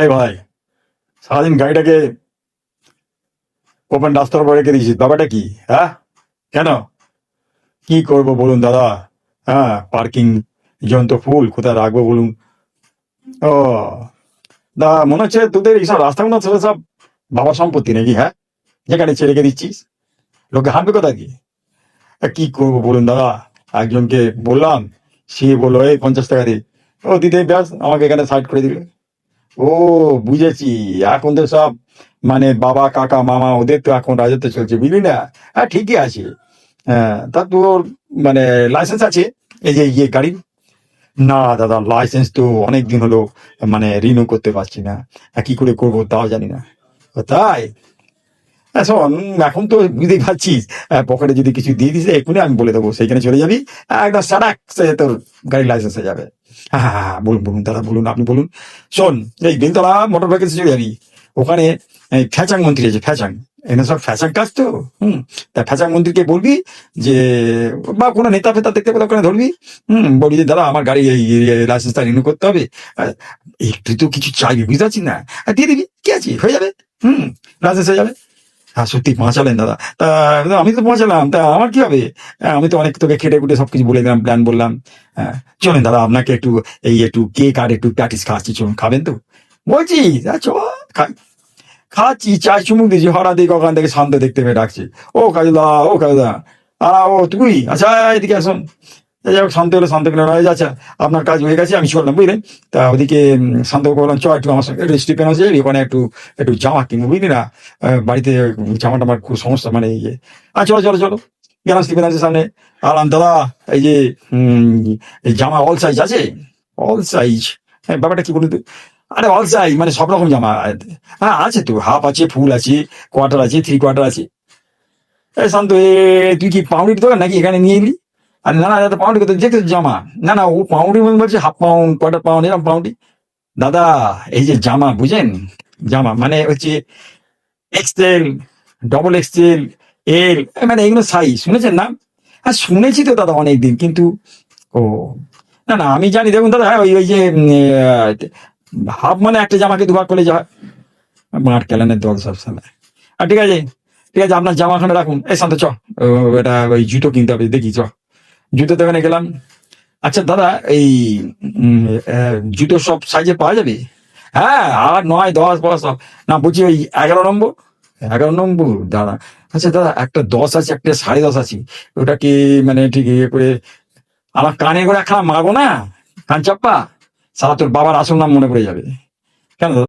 এই ভাই, সারাদিন গাড়িটাকে ওপেন রাস্তার উপর রেখে দিয়েছিস। ব্যাপারটা কি? হ্যাঁ? কেন? কি করব বলুন দাদা? হ্যাঁ পার্কিং জন ফুল, কোথায় রাখব বলুন? ও দা মনে হচ্ছে তোদের এইসব রাস্তাগুলো ছেলে সব বাবার সম্পত্তি নাকি হ্যাঁ? যেখানে ছেড়ে রেখে দিচ্ছিস। লোকে হাঁটবে কোথা কি কি করব বলুন দাদা? একজনকে বললাম, সে বলল, এই পঞ্চাশ টাকা দিয়ে ও দিতে ব্যাস, আমাকে এখানে সাইড করে দিল। ও, বুঝেছি। এখন তো সব মানে বাবা, কাকা, মামা ওদের তো এখন রাজত্ব চলছে, বুঝলি না? হ্যাঁ ঠিকই আছে। হ্যাঁ তা তোর মানে লাইসেন্স আছে? এই যে ইয়ে গাড়ির? না দাদা লাইসেন্স তো অনেক দিন হলো মানে রিনিউ করতে পারছি না। কি করে করব তাও জানি না। তাই? শোন এখন তো বুঝতেই পারছিস পকেটে যদি কিছু দিয়ে দিস, এক্ষুনি আমি বলে দেবো, সেইখানে চলে যাবি একদম সারাক তোর গাড়ির লাইসেন্স হয়ে যাবে। হ্যাঁ হ্যাঁ হ্যাঁ বলুন বলুন, দাদা, বলুন, আপনি বলুন। শোন, এই বেলতলা মোটর ভ্যাকেন্সি চলে যাবি। ওখানে ফ্যাচাং মন্ত্রী আছে, ফ্যাচাং। এখানে সব ফ্যাচাং কাজ তো, হুম? তা ফ্যাচাং মন্ত্রীকে বলবি যে, বা কোনো নেতা ফেতা দেখতে পেলে ওখানে ধরবি, হুম? বলবি যে, দাদা, আমার গাড়ি এই লাইসেন্সটা রিনিউ করতে হবে। একটু তো কিছু চাইবি বুঝতে পারছিস না? দিয়ে দিবি, কি আছে? হয়ে যাবে, হুম? লাইসেন্স হয়ে যাবে। সত্যি বাঁচালেন দাদা। তা আমি তো বাঁচালাম তা আমার কি হবে? হ্যাঁ, আমি তো অনেক তোকে খেটে খুটে সবকিছু বলে দিলাম প্ল্যান বললাম। হ্যাঁ চলেন দাদা আপনাকে একটু এই একটু কেক আর একটু প্যাটিস খাওয়াচ্ছি চলুন খাবেন তো? বলছি আচ্ছা, চ খা- খাচ্ছি চায় চুমুক দিয়েছি হঠাৎ দিকে ওখান থেকে শান্ত দেখতে পেয়ে ডাকছে। ও কাজুদা ও কাজুদা আ ও তুই? আচ্ছা এদিকে আসুন। যাই হোক শান্ত হলো শান্ত হলো হয়ে যাচ্ছে আপনার কাজ হয়ে গেছে আমি চললাম বুঝলেন? তা ওদিকে উম, শান্ত বললাম চ একটু আমার সঙ্গে একটু রেস্টুরেন্ট আছে ওখানে একটু একটু জামা কিনবো বুঝলি না? বাড়িতে জামাটা আমার খুব সমস্যা মানে ইয়ে আর চলো চলো চলো। গেলাম স্টিফেন সামনে। আলাম দাদা এই যে জামা অল সাইজ আছে? অল সাইজ হ্যাঁ ব্যাপারটা কি বলুন আরে অল সাইজ মানে সব রকম জামা। হ্যাঁ আছে তো হাফ আছে ফুল আছে কোয়ার্টার আছে থ্রি কোয়ার্টার আছে। শান্ত এ তুই কি পাউন্ডির দোকান নাকি এখানে নিয়ে এলি? আরে না না দাদা পাউন্ডি করতে দেখতে জামা। না না ও পাউন্ডি মানে বলছে হাফ পাউন্ড কোয়ার্টার পাউন্ড এরকম পাউন্ডি। দাদা এই যে জামা বুঝেন? জামা মানে হচ্ছে এক্সেল ডবল এক্সেল এল মানে এগুলো সাইজ শুনেছেন না? হ্যাঁ শুনেছি তো দাদা অনেকদিন কিন্তু ও না না আমি জানি দেখুন দাদা হ্যাঁ ওই ওই যে হাফ মানে একটা জামাকে দুবার করলে যা মাঠ কেলানের দল সব সময় আর ঠিক আছে ঠিক আছে আপনার জামাখানে রাখুন। এই শান্ত চ ও, এটা ওই জুতো কিনতে হবে দেখি চ। জুতো দোকানে গেলাম। আচ্ছা দাদা, এই জুতো সব সাইজে পাওয়া যাবে? হ্যাঁ আট নয়, দশ বড় সব। না বলছি ওই এগারো নম্বর? এগারো নম্বর, দাদা। আচ্ছা দাদা, একটা দশ আছে, একটা সাড়ে দশ আছে। ওটা কি মানে ঠিক ইয়ে করে আমার কানে করে একখানা মারবো না? কান চাপ্পা সারা তোর বাবার আসল নাম মনে পড়ে যাবে। কেন?